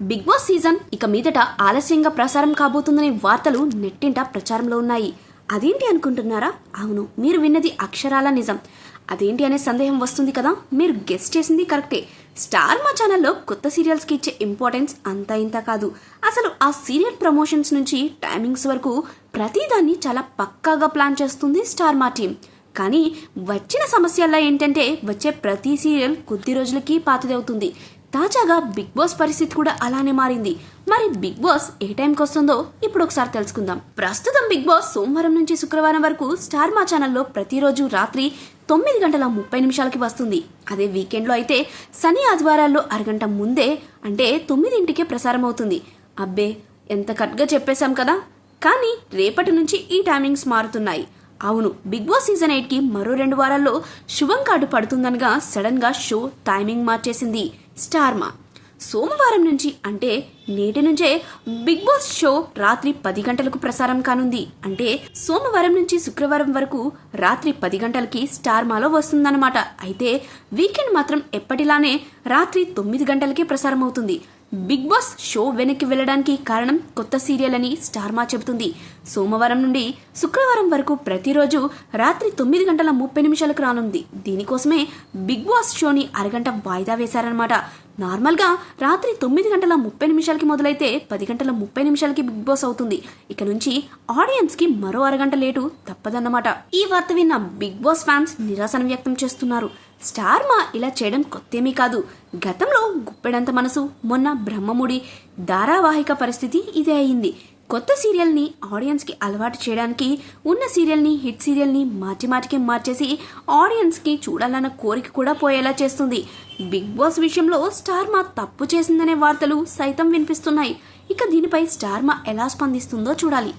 Big boss season ఇక మీదట ఆలస్యంగా ప్రసారం కాబోతుందనే వార్తలు నెట్టింట ప్రచారంలో ఉన్నాయి. అదేంటి అనుకుంటున్నారా? అవును మీరు విన్నది అక్షరాల నిజం. అదేంటి అనే సందేహం వస్తుంది కదా? మీరు గెస్ట్ చేసింది కరెక్టే. స్టార్ మా ఛానల్లో కొత్త సీరియల్స్కి ఇచ్చే ఇంపార్టెన్స్ అంతా ఇంత కాదు. అసలు ఆ సీరియల్ ప్రమోషన్స్ నుంచి టైమింగ్స్ వరకు ప్రతిదాన్ని చాలా పక్కాగా ప్లాన్ చేస్తుంది స్టార్ మా టీం. కానీ వచ్చిన సమస్యల్లో ఏంటంటే వచ్చే ప్రతి సీరియల్ కొద్ది రోజులకి పాతదవుతుంది. తాజాగా బిగ్ బాస్ పరిస్థితి కూడా అలానే మారింది. మరి బిగ్ బాస్ ఏ టైంకి వస్తుందో ఇప్పుడు ఒకసారి తెలుసుకుందాం. ప్రస్తుతం బిగ్ బాస్ సోమవారం నుంచి శుక్రవారం వరకు స్టార్ మా ఛానల్లో ప్రతిరోజు రాత్రి తొమ్మిది గంటల ముప్పై నిమిషాలకి వస్తుంది. అదే వీకెండ్లో అయితే శని ఆదివారాల్లో అరగంట ముందే అంటే తొమ్మిదింటికే ప్రసారం అవుతుంది. అబ్బే ఎంత కట్గా చెప్పేశాం కదా. కానీ రేపటి నుంచి ఈ టైమింగ్స్ మారుతున్నాయి. అవును బిగ్ బాస్ సీజన్ ఎయిట్కి మరో రెండు వారాల్లో శుభం కార్డు పడుతుందనగా సడన్గా షో టైమింగ్ మార్చేసింది. స్టార్మా సోమవారం నుంచి అంటే నేటి నుంచే బిగ్ బాస్ షో రాత్రి పది గంటలకు ప్రసారం కానుంది. అంటే సోమవారం నుంచి శుక్రవారం వరకు రాత్రి పది గంటలకి స్టార్ మాలో వస్తుందన్నమాట. అయితే వీకెండ్ మాత్రం ఎప్పటిలానే రాత్రి తొమ్మిది గంటలకే ప్రసారం అవుతుంది. బిగ్ బాస్ షో వెనక్కి వెళ్ళడానికి కారణం కొత్త సీరియల్ అని స్టార్మా చెబుతుంది. సోమవారం నుండి శుక్రవారం వరకు ప్రతిరోజు రాత్రి తొమ్మిది గంటల ముప్పై నిమిషాలకు రానుంది. దీనికోసమే బిగ్ బాస్ షోని అరగంట వాయిదా వేశారనమాట నార్మల్గా రాత్రి తొమ్మిది గంటల ముప్పై గంటలకి మొదలైతే పది గంటల ముప్పై నిమిషాలకి బిగ్ బాస్ అవుతుంది. ఇక నుంచి ఆడియన్స్కి మరో అరగంట లేటు తప్పదన్నమాట. ఈ వార్త విన్న బిగ్ బాస్ ఫ్యాన్స్ నిరాశను వ్యక్తం చేస్తున్నారు. స్టార్ మా ఇలా చేయడం కొత్తేమీ కాదు. గతంలో గుప్పెడంత మనసు మొన్న బ్రహ్మముడి ధారావాహిక పరిస్థితి ఇదే అయింది. కొత్త సీరియల్ని ఆడియన్స్కి అలవాటు చేయడానికి ఉన్న సీరియల్ని హిట్ సీరియల్ని మార్చి మాటికి మార్చేసి ఆడియన్స్కి చూడాలన్న కోరిక కూడా పోయేలా చేస్తుంది. బిగ్ బాస్ విషయంలో స్టార్మా తప్పు చేసిందనే వార్తలు సైతం వినిపిస్తున్నాయి. ఇక దీనిపై స్టార్మా ఎలా స్పందిస్తుందో చూడాలి.